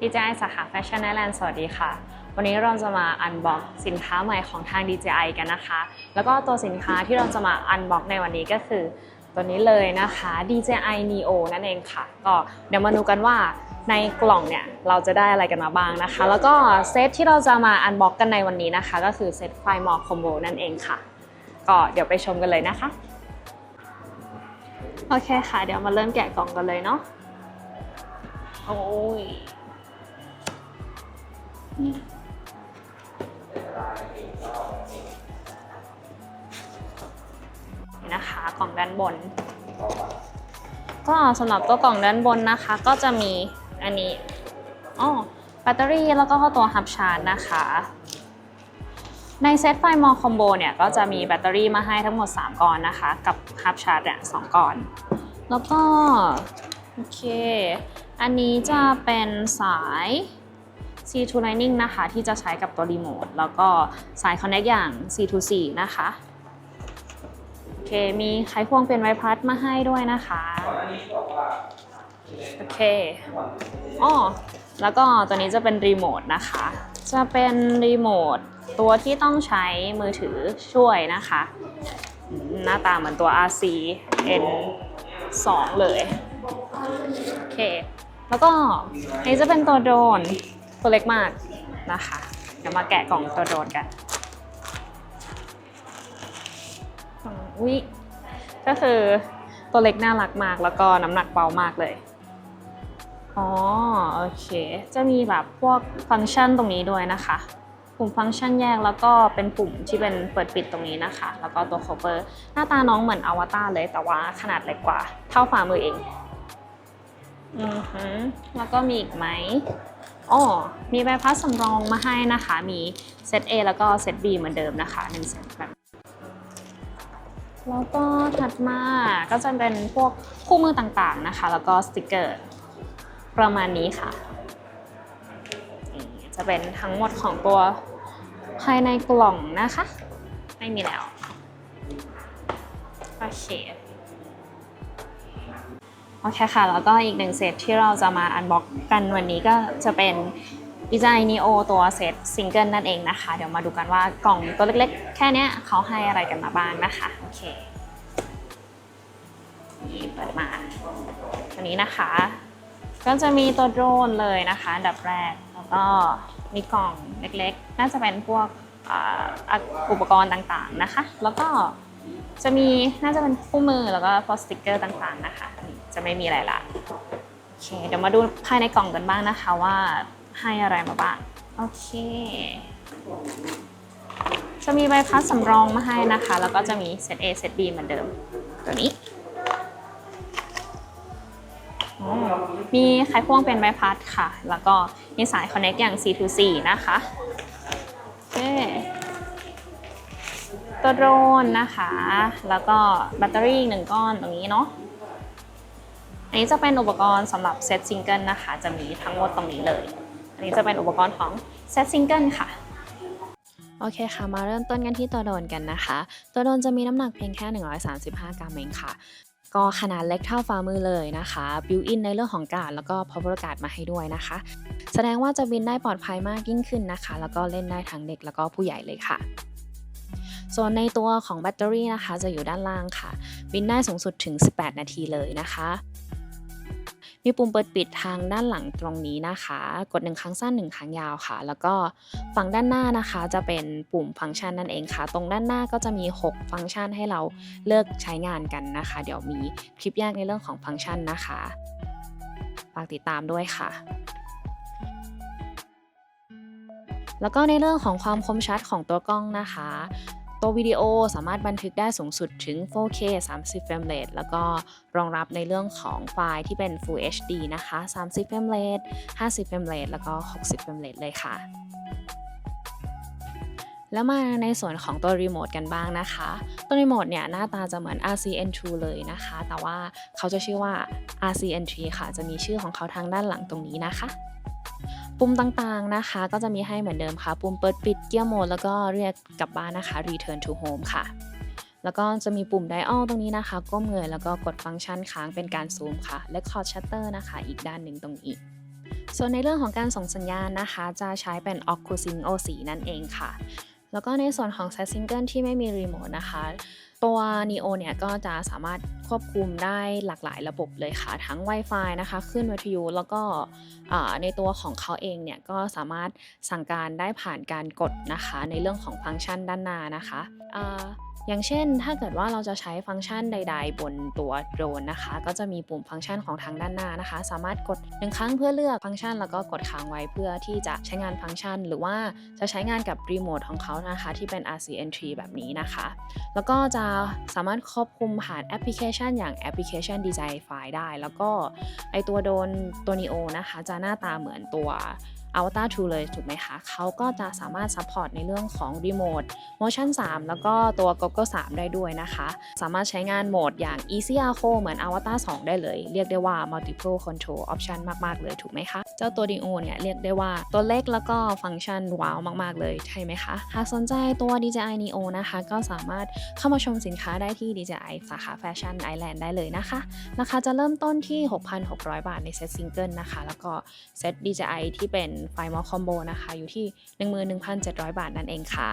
DJI สาขาแฟชั่นไอแลนด์สวัสดีค่ะ วันนี้เราจะมาอันบ็อกสินค้าใหม่ของทาง DJI กันนะคะ แล้วก็ตัวสินค้าที่เราจะมาอันบ็อกในวันนี้ก็คือ ตัวนี้เลยนะคะ DJI Neo นั่นเองค่ะ ก็เดี๋ยวมาดูกันว่าในกล่องเนี่ยเราจะได้อะไรกันมาบ้างนะคะ แล้วก็เซตที่เราจะมาอันบ็อกกันในวันนี้นะคะ ก็คือเซตไฟมอคอมโบนั่นเองค่ะ ก็เดี๋ยวไปชมกันเลยนะคะ โอเคค่ะ เดี๋ยวมาเริ่มแกะกล่องกันเลยเนาะโอ้ย นะคะกล่องด้านบน ก็สำหรับตัวกล่องด้านบนนะคะ ก็จะมีอันนี้อ๋อแบตเตอรี่แล้วก็ตัวฮับชาร์จนะคะ ในเซตไฟมอคอมโบเนี่ย ก็จะมีแบตเตอรี่มาให้ทั้งหมด 3ก้อนนะคะ กับฮับชาร์จเนี่ยสองก้อน แล้วก็ โอเค อันนี้จะเป็นสาย C2 Lightning นะคะ ที่จะใช้กับตัวรีโมทแล้วก็สาย Connect อย่าง C2C นะคะโอเคมีไขควงเป็นไวพัดมาให้ด้วยนะคะโอเคอ๋อแล้วก็ตัวนี้จะเป็นรีโมทนะคะ จะเป็นรีโมทตัวที่ต้องใช้มือถือช่วยนะคะ หน้าตาเหมือนตัว RC N2 เลย โอเค แล้วก็อันนี้จะเป็นตัวโดรน ตัวเล็กมากนะคะ เดี๋ยวมาแกะกล่องตัวโดรนกันอุ้ยก็คือตัวเล็กน่ารักมากแล้วก็น้ำหนักเบามากเลย อ๋อโอเค จะมีแบบพวกฟังก์ชันตรงนี้ด้วยนะคะ ปุ่มฟังก์ชันแยกแล้วก็เป็นปุ่มที่เป็นเปิดปิดตรงนี้นะคะ แล้วก็ตัว cover หน้าตาน้องเหมือนอวตารเลยแต่ว่าขนาดเล็กกว่า เท่าฝ่ามือเอง อือฮึแล้วก็มีอีกไหม อ๋อมีใบพัดสำรองมาให้นะคะ มีเซต A แล้วก็เซต B เหมือนเดิมนะคะหนึ่งเซตแบบแล้วก็ถัดมาก็จะเป็นพวกคู่มือต่างๆนะคะ แล้วก็สติกเกอร์ประมาณนี้ค่ะ จะเป็นทั้งหมดของตัวภายในกล่องนะคะ ไม่มีแล้ว โอเค อเคค่ะ แล้วก็อีกหนึ่งเซตที่เราจะมาอันบ็อกกันวันนี้ก็จะเป็น DJI Neo ตัวเซตซิงเกิลนั่นเองนะคะ เดี๋ยวมาดูกันว่ากล่องตัวเล็กๆ แค่เนี้ยเขาให้อะไรกันมาบ้างนะคะ โอเคนี่เปิดมาตัวนี้นะคะ ก็จะมีตัวโดรนเลยนะคะดับแรก แล้วก็มีกล่องเล็กๆ น่าจะเป็นพวกอ,อุปกรณ์ต่างๆนะคะ แล้วก็จะมีน่าจะเป็นคู่มือแล้วก็พวกสติกเกอร์ต่างๆนะคะนี จะไม่มีอะไรละโอเคเดี๋ยวมาดูภายในกล่องกันบ้างนะคะว่าให้อะไรมาบ้างโอเค จะมีใบพัดสำรองมาให้นะคะ แล้วก็จะมีเซต A เซต B เหมือนเดิม ตัวนี้อืมมีไขควงเป็นใบพัดค่ะ แล้วก็มีสาย Connect อย่าง C2C นะคะโอเคตัวโดรนนะคะ แล้วก็แบตเตอรี่หนึ่งก้อนตรงนี้เนาะ อันนี้จะเป็นอุปกรณ์สำหรับเซตซิงเกิลนะคะ จะมีทั้งหมดตรงนี้เลย อันนี้จะเป็นอุปกรณ์ของเซตซิงเกิลค่ะโอเคค่ะ มาเริ่มต้นกันที่ตัวโดรนกันนะคะ ตัวโดรนจะมีน้ำหนักเพียงแค่ 135 กรัมเองค่ะ ก็ขนาดเล็กเท่าฝ่ามือเลยนะคะบิวอินในเรื่องของการแล้วก็พาวเวอร์การ์ดมาให้ด้วยนะคะ แสดงว่าจะบินได้ปลอดภัยมากยิ่งขึ้นนะคะ แล้วก็เล่นได้ทั้งเด็กแล้วก็ผู้ใหญ่เลยค่ะส่วนในตัวของแบตเตอรี่นะคะ จะอยู่ด้านล่างค่ะ บินได้สูงสุดถึง 18 นาทีเลยนะคะ มีปุ่มเปิดปิดทางด้านหลังตรงนี้นะคะ กดหนึ่งครั้งสั้นหนึ่งครั้งยาวค่ะ แล้วก็ฝั่งด้านหน้านะคะจะเป็นปุ่มฟังก์ชันนั่นเองค่ะ ตรงด้านหน้าก็จะมี 6 ฟังก์ชันให้เราเลือกใช้งานกันนะคะ เดี๋ยวมีคลิปแยกในเรื่องของฟังก์ชันนะคะฝากติดตามด้วยค่ะแล้วก็ในเรื่องของความคมชัดของตัวกล้องนะคะ ตัววิดีโอสามารถบันทึกได้สูงสุดถึง 4K 30 เฟรมเรทแล้วก็รองรับในเรื่องของไฟล์ที่เป็น Full HD นะคะ 30 เฟรมเรท50 เฟรมเรทแล้วก็ 60 เฟรมเรทเลยค่ะ แล้วมาในส่วนของตัวรีโมทกันบ้างนะคะ ตัวรีโมทเนี่ยหน้าตาจะเหมือน RCN2 เลยนะคะ แต่ว่าเขาจะชื่อว่า RCN3 ค่ะ จะมีชื่อของเขาทางด้านหลังตรงนี้นะคะ ปุ่มต่างๆนะคะ ก็จะมีให้เหมือนเดิมค่ะ ปุ่มเปิดปิดเกียร์โหมดแล้วก็เรียกกลับบ้านนะคะ Return to Home ค่ะ แล้วก็จะมีปุ่ม Dial ตรงนี้นะคะ ก้มเงยแล้วก็กดฟังก์ชันค้างเป็นการซูมค่ะและ Record Shutter นะคะ อีกด้านหนึ่งตรงนี้ ส่วนในเรื่องของการส่งสัญญาณนะคะ จะใช้เป็น o c u s i n O4 นั่นเองค่ะ แล้วก็ในส่วนของ Set Single ที่ไม่มีรีโมทนะคะตัว Neo เนี่ยก็จะสามารถควบคุมได้หลากหลายระบบเลยค่ะ ทั้ง Wi-Fi นะคะขึ้นวิทยุแล้วก็ในตัวของเขาเองเนี่ยก็สามารถสั่งการได้ผ่านการกดนะคะ ในเรื่องของฟังก์ชันด้านหน้านะคะอ่าอย่างเช่น ถ้าเกิดว่าเราจะใช้ฟังก์ชันใด ๆ บนตัวโดรนนะคะ ก็จะมีปุ่มฟังก์ชันของทางด้านหน้านะคะ สามารถกดหนึ่งครั้งเพื่อเลือกฟังก์ชัน แล้วก็กดค้างไว้เพื่อที่จะใช้งานฟังก์ชัน หรือว่าจะใช้งานกับรีโมทของเขานะคะ ที่เป็น RC entry แบบนี้นะคะ แล้วก็จะสามารถควบคุมผ่านแอปพลิเคชัน อย่างแอปพลิเคชัน DJI File ได้ แล้วก็ไอตัวโดนตัว Neo นะคะ จะหน้าตาเหมือนตัว Avatar 2เลยถูกไหมคะเขาก็จะสามารถซัพพอร์ตในเรื่องของรีโมท Motion 3 แล้วก็ตัว Google 3 ได้ด้วยนะคะ สามารถใช้งานโหมดอย่าง Easy Arco เหมือน Avatar 2 ได้เลย เรียกได้ว่า Multiple Control Option มาก ๆ เลยถูกไหมคะ เจ้าตัว Neo เนี่ยเรียกได้ว่าตัวเล็กแล้วก็ฟังก์ชันว้าวมาก ๆ เลยใช่ไหมคะ หากสนใจตัว DJI Neo นะคะ ก็สามารถเข้ามาชมสินค้าได้ที่ DJI สาขาแฟชั่นไอแลนด์ได้เลยนะคะ ราคาจะเริ่มต้นที่ 6,600 บาทในเซตซิงเกิลนะคะ แล้วก็เซต DJI ที่เป็นไฟมอลคอมโบนะคะ อยู่ที่ 11,700 บาทนั่นเองค่ะ